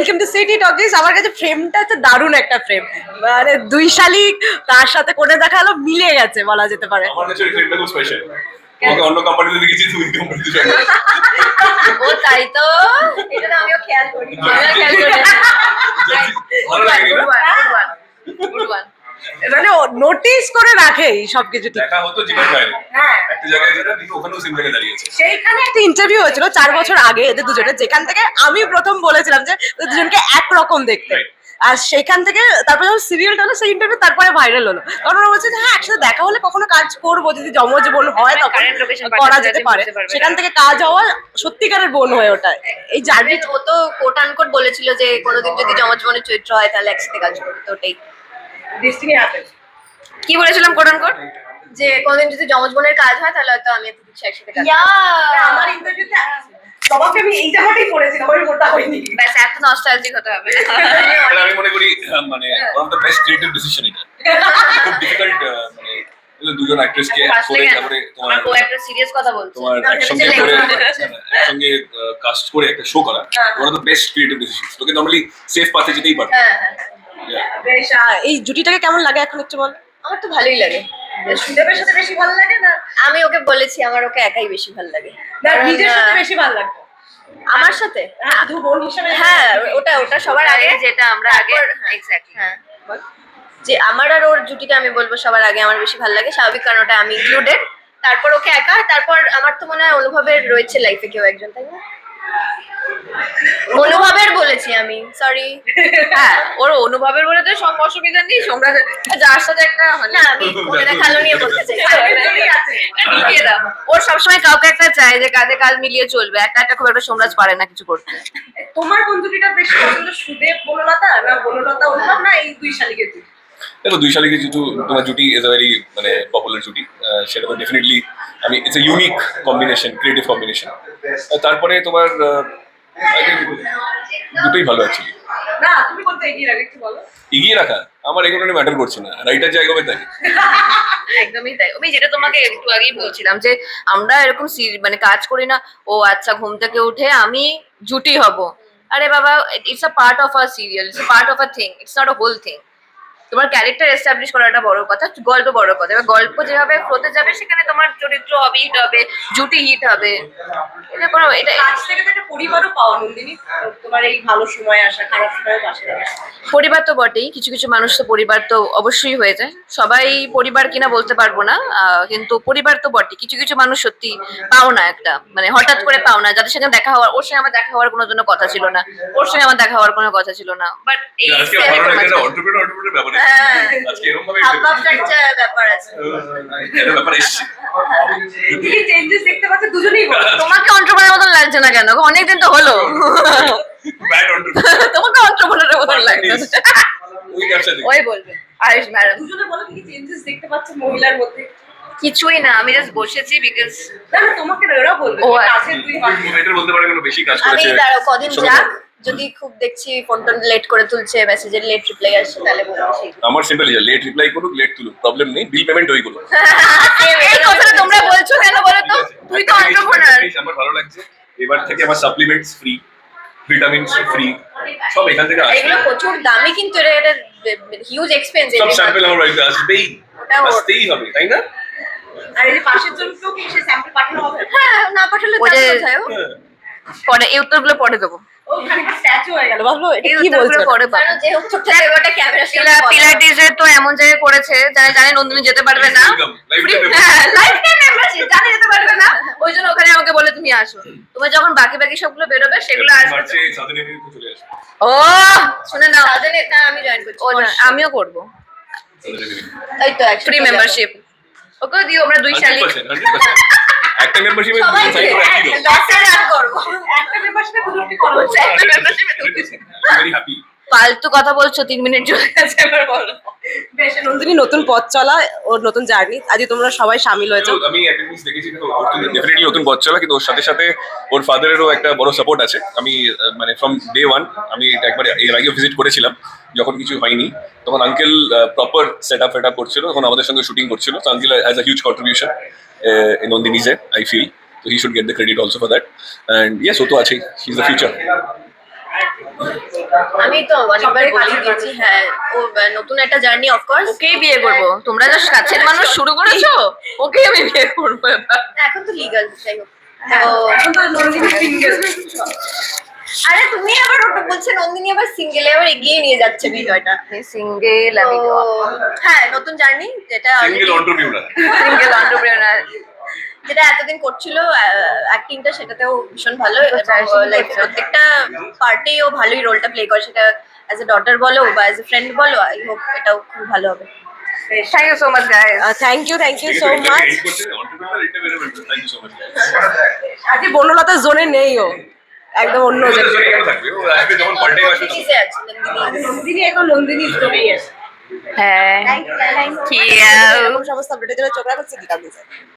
Welcome to city talkies আমার কাছে ফ্রেমটা হচ্ছে দারুণ একটা ফ্রেম মানে দুই শালিক তার সাথে করে দেখাল মিলে গেছে বলা যেতে পারে। আমার কাছে ওই খুব স্পেশাল অন্য কোম্পানিতে দেখেছি তুমি কোম্পানিতে ও তাই তো? এটা আমিও খেয়াল করি। খেয়াল করি। ভালো লাগে নোটিস করে রাখে এই সবকিছু ঠিক। দেখা হতো জীবন বাইরে হ্যাঁ। একটা জায়গায় যেটা দেখি ওখানেও সিম থেকে দাঁড়িয়েছে সেইখানে একটা ইন্টারভিউ হয়েছিল চার বছর আগে এদের দুজনের যেখান থেকে আমি প্রথম বলেছিলাম যে দুজনকে একরকম দেখতে। আর সেখান থেকে তারপরে যখন সিরিয়ালটা হলো সেই ইন্টারভিউ তারপরে ভাইরাল হলো। তখন ওরা বলছে যে হ্যাঁ একসাথে দেখা হলে কখনো কাজ করব যদি জমজ বোন হয় তখন করা যেতে পারে। সেখান থেকে কাজ হওয়া সত্যিকারের বোন হয়ে ওঠা। এই জার্নি ও তো কোট আনকোট বলেছিল যে কোনোদিন যদি জমজ বোনের চরিত্র হয় তাহলে একসাথে কাজ করবে। তো ওটাই। ডেস্টিনি কি বলেছিলাম কোট আনকোট যে কোনদিন যদি জমজ বোনের কাজ হয় তাহলে হয়তো আমি একটু কিছু একসাথে কাজ করব। আমার ইন্টারভিউতে আমি এই জায়গাটাই পড়েছিলাম ওই মোটা হয়নি। ব্যাস এত নস্টালজিক হতে হবে। আমি মনে করি মানে one of the best creative decision এটা। খুব ডিফিকাল্ট মানে দুজন অ্যাক্ট্রেসকে করে তারপরে তোমার কো সিরিয়াস কথা বলছে। তোমার একসঙ্গে করে একসঙ্গে কাস্ট করে একটা শো করা one of the best creative decision তোকে নর্মালি সেফ পাথে যেতেই পারতো হ্যাঁ হ্যাঁ হ্যাঁ। বেশ এই জুটিটাকে কেমন লাগে এখন একটু বল? আমার তো ভালোই লাগে। সুদেবের সাথে বেশি ভালো লাগে না? আমি ওকে বলেছি আমার ওকে একাই বেশি ভালো লাগে। না নিজের সাথে বেশি ভালো লাগবে আমার সাথে? হ্যাঁ বোন হিসেবে হ্যাঁ ওটা ওটা সবার আগে যেটা আমরা আগে এক্স্যাক্টলি হ্যাঁ যে আমার আর ওর জুটিটা আমি বলব সবার আগে আমার বেশি ভালো লাগে স্বাভাবিক কারণ ওটা আমি ইনক্লুডেড তারপর ওকে একা তারপর আমার তো মনে হয় অনুভবের রয়েছে লাইফে কেউ একজন তাই না? অনুভবের বলেছি আমি সরি হ্যাঁ ওর অনুভবের বলে তো সব অসুবিধা নেই যার সাথে একটা না আমি মনে খালো নিয়ে বলতে চাই। দাও। ওর সবসময় কাউকে একটা চাই যে কাজে কাজ মিলিয়ে চলবে একটা একটা খুব একটা সোমরাজ পারে না কিছু করতে। তোমার কোন জুটিটা বেশি পছন্দ সুদেব বনলতা না বনলতা অনুভব না এই দুই শালিকের দেখো দুই শালিকে যেহেতু তোমার জুটি ইজ আ ভেরি মানে পপুলার জুটি সেটা তো ডেফিনেটলি আমি it's a unique combination creative combination তারপরে তোমার দুটোই ভালো অ্যাকচুয়ালি এগিয়ে রাখো? আমার এগুলো ম্যাটার করছে না। রাইটার জায়গা হবে তাই একদমই তাই। আমি যেটা তোমাকে একটু আগেই বলছিলাম যে আমরা এরকম মানে কাজ করি না ও আচ্ছা ঘুম থেকে উঠে আমি জুটি হব। আরে বাবা it's a part of a serial it's part of a thing it's not a whole thing তোমার ক্যারেক্টার এস্টাবলিশ করাটা বড় কথা গল্প বড় কথা। এবার গল্প যেভাবে হতে যাবে সেখানে তোমার চরিত্র হবে হিট হবে জুটি হিট হবে। এটা কোনো এটা কাজ থেকে তো একটা পরিবারও পাওয়া নন্দিনী। তোমার এই ভালো সময় আসা খারাপ সময় পাশে। পরিবার তো বটেই কিছু কিছু মানুষ তো পরিবার তো অবশ্যই হয়ে যায়। সবাই পরিবার কিনা বলতে পারব না আহ, কিন্তু পরিবার তো বটে কিছু কিছু মানুষ সত্যি পাও না একটা মানে হঠাৎ করে পাও না। যাদের সঙ্গে দেখা হওয়ার ওর সঙ্গে আমার দেখা হওয়ার কোনো জন্য কথা ছিল না। ওর সঙ্গে আমার দেখা হওয়ার কোনো কথা ছিল না। বাট এই আজকে হ্যাঁ। এরকম ভাবে হাব ভাবটা একটা ব্যাপার আছে। একটা ব্যাপার এসছে। কি চেঞ্জেস দেখতে পাচ্ছ দুজনেই তোমাকে অন্ট্রপ্রেনার মতন লাগছে না কেন? অনেকদিন তো হলো। ব্যাড অন্টারপ্রেনার তোমাকে অন্ট্রপ্রেনারের মতন লাগছে। ওই বলবে। আয়ুষ ম্যাডাম। দুজনে বলো কি চেঞ্জেস দেখতে পাচ্ছ মহিলার মধ্যে? কিছুই না আমি জাস্ট বসেছি বিকজ না তোমাকে ওরা বলবে। ও, কাছের দুই এটা বলতে পারে কোনো বেশি কাজ আমি দাঁড়াও কদিন যাক। যদি খুব দেখছি ফোন টোন লেট করে তুলছে মেসেজের লেট রিপ্লাই আসছে তাহলে বলছি আমার সিম্পল লেট রিপ্লাই করুক লেট তুলুক প্রবলেম নেই বিল পেমেন্ট ওই করুক। এই কথাটা তোমরা বলছো কেন বলো তো? তুই তো অন্ট্রপ্রেনার আমার ভালো লাগছে। এবার থেকে আমার সাপ্লিমেন্টস ফ্রি ভিটামিনস ফ্রি সব এখান থেকে আসবে। এগুলো প্রচুর দামি কিন্তু এটা এটা হিউজ এক্সপেন্স সব স্যাম্পল আমার বাড়িতে আসবেই। আসতেই হবে তাই না? আর পাশের জনকেও কি সে স্যাম্পল পাঠানো হবে? হ্যাঁ না পাঠালে তার কোথায় হ্যাঁ। পরে এই উত্তরগুলো পরে দেবো। তো এমন জায়গায় করেছে জানে নন্দিনী যেতে পারবে না। হ্যাঁ লাইফটাইম মেম্বারশিপ জানে যেতে পারবে না। ওই জন্য ওখানে আমাকে বলে তুমি আসো। তোমার যখন বাকি বাকি সবগুলো বেরোবে সেগুলো আসবে ও শুনে নাও। আমি জয়েন করছি। আমিও করব। এই তো ফ্রি মেম্বারশিপ ওকে দিও আমরা দুই শালিক। 100%, 100%, একটা মেম্বারশিপে সবাই সাইন করে এক- দিল রান করব। একটা মেম্বারশিপে দুটোটি করো। একটা এ ঢুকেছি। ভেরি হ্যাপি ফালতু কথা বলছো তিন মিনিট চলে গেছে এবার বলো। বেশ নন্দিনী নতুন পথ চলা ওর নতুন জার্নি। আজকে তোমরা সবাই সামিল হয়েছো। আমি একটা জিনিস দেখেছি ডেফিনেটলি নতুন পথ চলা কিন্তু ওর সাথে সাথে ওর ফাদারেরও একটা বড় সাপোর্ট আছে। আমি মানে ফ্রম ডে ওয়ান আমি এটা একবার এর আগে ভিজিট করেছিলাম যখন কিছু হয়নি। তখন আঙ্কেল প্রপার সেট আপ ফেট আপ করছিল তখন আমাদের সঙ্গে শুটিং করছিল। তো uncle has a huge contribution in নন্দিনীজে I feel তো he should get the credit also for that and yes ও তো আছে হি ইজ দ্য ফিউচার আমি তো অনেকবার বলে দিয়েছি হ্যাঁ ও নতুন একটা জার্নি অফকোর্স ওকেই বিয়ে করব। তোমরা যা কাছের মানুষ শুরু করেছ? ওকেই আমি বিয়ে করব এখন তো লিগাল যাই হোক। হ্যাঁ, তো এখন তো। আরে তুমি আবার ওটা বলছে নন্দিনী আবার সিঙ্গেলে আবার এগিয়ে নিয়ে যাচ্ছে বিষয়টা। সিঙ্গেল আমি হ্যাঁ নতুন জার্নি যেটা সিঙ্গেল অন্টারপ্রিনার সিঙ্গেল অন্টারপ্রেনার যেটা এতদিন করছিল অ্যাক্টিংটা সেটাতেও ভীষণ ভালো লাইক প্রত্যেকটা পার্টেই ও ভালোই রোলটা প্লে করে। সেটা অ্যাজ এ ডটার বলো বা অ্যাজ এ ফ্রেন্ড বলো আই হোপ এটাও খুব ভালো হবে। Thank you so much guys thank you thank you so much আজকে বনলতা জোনে নেই ও। একদম অন্য নন্দিনী এখন নন্দিনী আছে হ্যাঁ। এরকম সমস্ত আপডেটের জন্য চোখ রাখুন সিটি